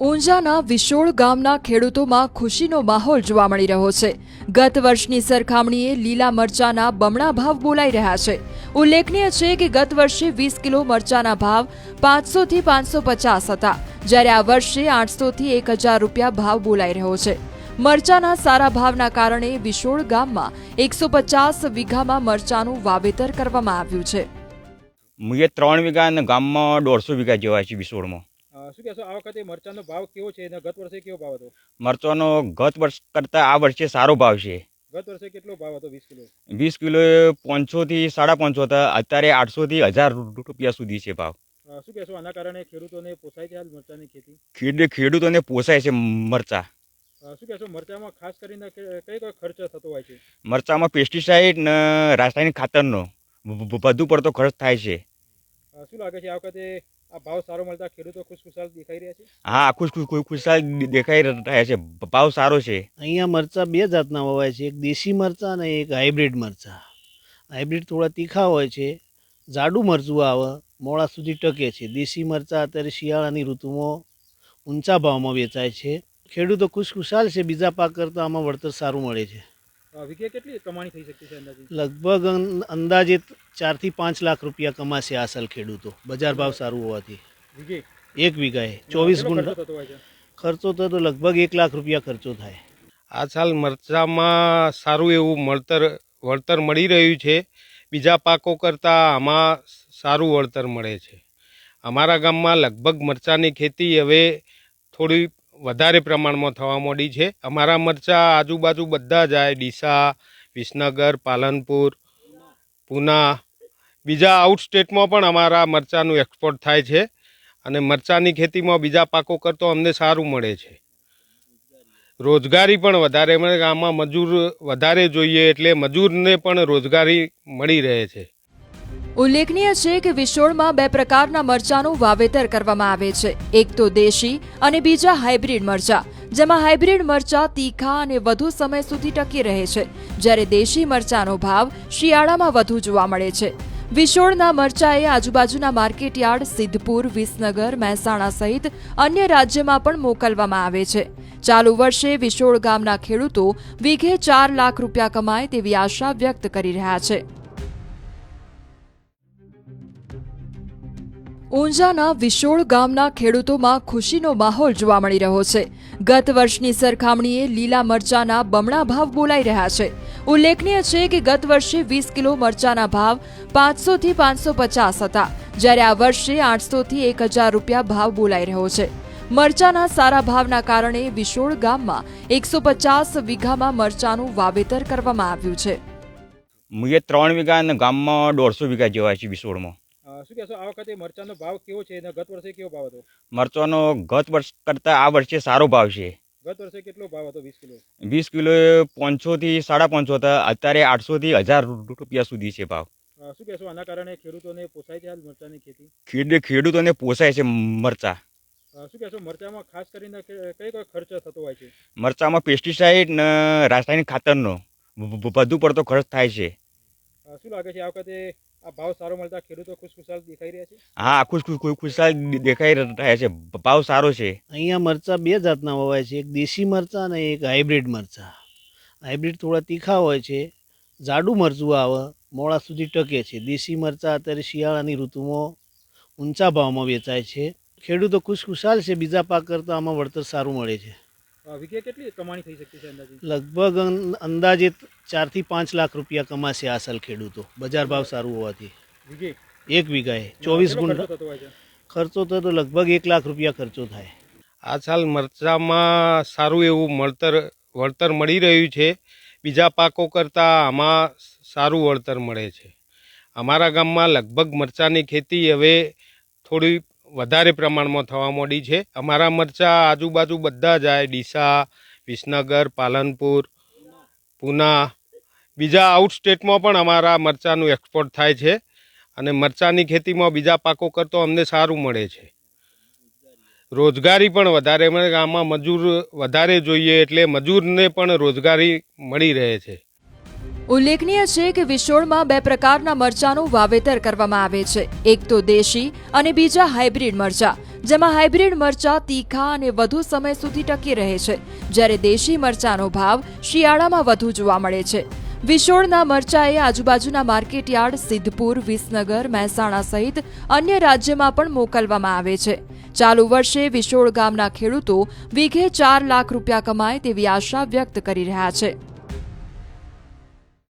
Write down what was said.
ઊંઝાના વિશોળ ગામના ખેડૂતોમાં ખુશીનો માહોલ જોવા મળી રહ્યો છે. ગત વર્ષની સરખામણીએ લીલા મરચાના બમણા ભાવ બોલાઈ રહ્યા છે. ઉલ્લેખનીય છે કે ગત વર્ષે વીસ કિલો મરચાના ભાવ પાંચસોથી પાંચસો પચાસ હતા જ્યારે આ વર્ષે આઠસોથી એક હજાર રૂપિયા ભાવ બોલાઈ રહ્યો છે. મરચાના સારા ભાવના કારણે વિશોળ ગામમાં એકસો પચાસ વીઘામાં મરચાનું વાવેતર કરવામાં આવ્યું છે. ત્રણ વીઘા ગામમાં દોઢસો વીઘા જેવા છે વિસોળમાં અ, શું કહેશો? આ વખતે મરચાંનો ભાવ કેવો છે અને ગત વર્ષે કેવો ભાવ હતો? મરચાંનો ગત વર્ષ કરતાં આ વર્ષે સારો ભાવ છે. ગત વર્ષે કેટલો ભાવ હતો? વીસ કિલો. વીસ કિલો પાંચસોથી સાડા પાંચસો હતા. અત્યારે આઠસોથી હજાર રૂપિયા સુધી છે ભાવ. શું કહેશો? આના કારણે ખેડૂતોને પોસાય છે મરચાંની ખેતી? ખેડ ખેડૂતોને પોસાય છે મરચાં. શું કહેશો? મરચામાં ખાસ કરીને કઈ કઈ ખર્ચ થતો હોય છે? મરચામાં પેસ્ટિસાઇડ ને રાસાયણિક ખાતરનો વધુ પડતો ખર્ચ થાય છે. શું લાગે છે? આ વખતે આ ભાવ સારો મળતા ખેડૂતો ખુશખુશાલ દેખાઈ રહ્યા છે? હા ખુશ ખુશ ખુશ- ખુશાલ દેખાઈ રહ્યા છે. ભાવ સારો છે. અહીંયા મરચાં બે જાતના વવાય છે એક દેશી મરચાં અને એક હાઇબ્રિડ મરચાં. હાઇબ્રિડ થોડા તીખા હોય છે જાડું મરચું આવે મોડા સુધી ટકે છે. દેશી મરચાં અત્યારે શિયાળાની ઋતુમાં ઊંચા ભાવમાં વેચાય છે. ખેડૂતો ખુશખુશાલ છે બીજા પાક કરતાં આમાં વળતર સારું મળે છે. અ, કેટલી કમાણી થઈ શકતી છે અંદાજે લગભગ અંદાજિત અંદાજે ચારથી પાંચ લાખ રૂપિયા કમાશે આ સાલ ખેડૂતો. બજાર ભાવ સારું હોવાથી. એક વીઘાએ. ચોવીસ ગુણ ખર્ચો થતો તો લગભગ એક લાખ રૂપિયા ખર્ચો થાય. આ સાલ મરચામાં સારું એવું મળતર વળતર મળી રહ્યું છે. બીજા પાકો કરતાં આમાં સારું વળતર મળે છે. અમારા ગામમાં લગભગ મરચાંની ખેતી હવે થોડી વધારે પ્રમાણમાં થવા માંડી છે. અમારા મરચાં આજુબાજુ બધા જાય ડીસા, વિસનગર, પાલનપુર, પૂના, બીજા આઉટ સ્ટેટમાં પણ અમારા મરચાંનું એક્સપોર્ટ થાય છે અને મરચાંની ખેતીમાં બીજા પાકો કરતો અમને સારું મળે છે. રોજગારી પણ વધારે મળે આમાં મજૂર વધારે જોઈએ એટલે મજૂરને પણ રોજગારી મળી રહે છે. ઉલ્લેખનીય છે કે વિશોળમાં બે પ્રકારના મરચાનું વાવેતર કરવામાં આવે છે. એક તો દેશી અને બીજા હાઇબ્રિડ મરચા, જેમાં હાઇબ્રિડ મરચા તીખા અને વધુ સમય સુધી ટકી રહે છે. જ્યારે દેશી મરચાનો ભાવ શિયાળામાં વધુ જોવા મળે છે. વિશોળના મરચાએ આજુબાજુના માર્કેટયાર્ડ સિદ્ધપુર, વિસનગર, મહેસાણા સહિત અન્ય રાજ્યમાં પણ મોકલવામાં આવે છે. ચાલુ વર્ષે વિશોળ ગામના ખેડૂતો વીઘે ચાર લાખ રૂપિયા કમાય તેવી આશા વ્યક્ત કરી રહ્યા છે. ઊંઝાના વિશોળ ગામના ખેડૂતોમાં ખુશીનો માહોલ જોવા મળી રહ્યો છે. ગત વર્ષની સરખામણીએ લીલા મરચાના બમણા ભાવ બોલાઈ રહ્યા છે. ઉલ્લેખનીય છે કે ગત વર્ષે વીસ કિલો મરચાના ભાવ પાંચસોથી પાંચસો પચાસ હતા જ્યારે આ વર્ષે આઠસોથી એક હજાર રૂપિયા ભાવ બોલાઈ રહ્યો છે. મરચાના સારા ભાવના કારણે વિશોળ ગામમાં એકસો પચાસ વીઘામાં મરચાનું વાવેતર કરવામાં આવ્યું છે. મુએ ત્રણ વીઘા અને ગામમાં દોઢસો વીઘા જેવા છે વિસોળમાં અ, શું કહેશો? આ વખતે મરચાનો ભાવ કેવો છે અને ગત વર્ષે કેવો ભાવ હતો? મરચાંનો ગત વર્ષ કરતાં આ વર્ષે સારો ભાવ છે. ગત વર્ષે કેટલો ભાવ હતો વીસ કિલો? વીસ કિલો પાંચસોથી સાડા પાંચસો હતા. અત્યારે આઠસોથી હજાર રૂપિયા સુધી છે ભાવ. શું કહેશો? આના કારણે ખેડૂતોને પોસાય છે મરચાંની ખેતી? ખેડ ખેડૂતોને પોસાય છે મરચા. શું કહેશો? મરચામાં ખાસ કરીને કઈ કઈ ખર્ચ થતો હોય છે? મરચામાં પેસ્ટિસાઇડ ને રાસાયણિક ખાતરનો વધુ પડતો ખર્ચ થાય છે. શું લાગે છે? આ વખતે ભાવ સારો મળતા ખેડૂતો ખુશખુશાલ દેખાઈ રહ્યા છે? હા ખુશખુશ ખુશ ખુશ- ખુશાલ દેખાઈ રહ્યા છે. ભાવ સારો છે. અહીંયા મરચાં બે જાતના વવાય છે. એક દેશી મરચાં અને એક હાઇબ્રિડ મરચાં. હાઇબ્રિડ થોડા તીખા હોય છે. જાડું મરચું આવે મોડા સુધી ટકે છે. દેશી મરચાં અત્યારે શિયાળાની ઋતુમાં ઊંચા ભાવમાં વેચાય છે. ખેડૂતો ખુશખુશાલ છે. બીજા પાક કરતાં આમાં વળતર સારું મળે છે. વીઘે કેટલી કમાણી થઈ શકતી છે અંદાજે? લગભગ અં- અંદાજે ચારથી પાંચ લાખ રૂપિયા કમાશે આ સાલ ખેડૂતો. બજાર ભાવ સારું હોવાથી. વીઘે? એક વીઘાએ ચોવીસ ગુણ ખર્ચો તો લગભગ એક લાખ રૂપિયા ખર્ચો થાય. આ સાલ મરચામાં સારું એવું મળતર વળતર મળી રહ્યું છે. બીજા પાકો કરતાં આમાં સારું વળતર મળે છે. અમારા ગામમાં લગભગ મરચાંની ખેતી હવે થોડી વધારે પ્રમાણમાં થવા માંડી છે. અમારા મરચાં આજુબાજુ બધા જાય ડીસા, વિસનગર, પાલનપુર, પૂના. બીજા આઉટ સ્ટેટમાં પણ અમારા મરચાંનું એક્સપોર્ટ થાય છે. અને મરચાંની ખેતીમાં બીજા પાકો કરતો અમને સારું મળે છે. રોજગારી પણ વધારે. મળે આમાં મજૂર વધારે જોઈએ એટલે મજૂરને પણ રોજગારી મળી રહે છે. ઉલ્લેખનીય છે કે વિશોળમાં બે પ્રકારના મરચાનું વાવેતર કરવામાં આવે છે. એક તો દેશી અને બીજા હાઇબ્રિડ મરચા, જેમાં હાઇબ્રિડ મરચા તીખા અને વધુ સમય સુધી ટકી રહે છે. જ્યારે દેશી મરચાનો ભાવ શિયાળામાં વધુ જોવા મળે છે. વિશોળના મરચાએ આજુબાજુના માર્કેટયાર્ડ સિદ્ધપુર, વિસનગર, મહેસાણા સહિત અન્ય રાજ્યમાં પણ મોકલવામાં આવે છે. ચાલુ વર્ષે વિશોળ ગામના ખેડૂતો વીઘે ચાર લાખ રૂપિયા કમાય તેવી આશા વ્યક્ત કરી રહ્યા છે.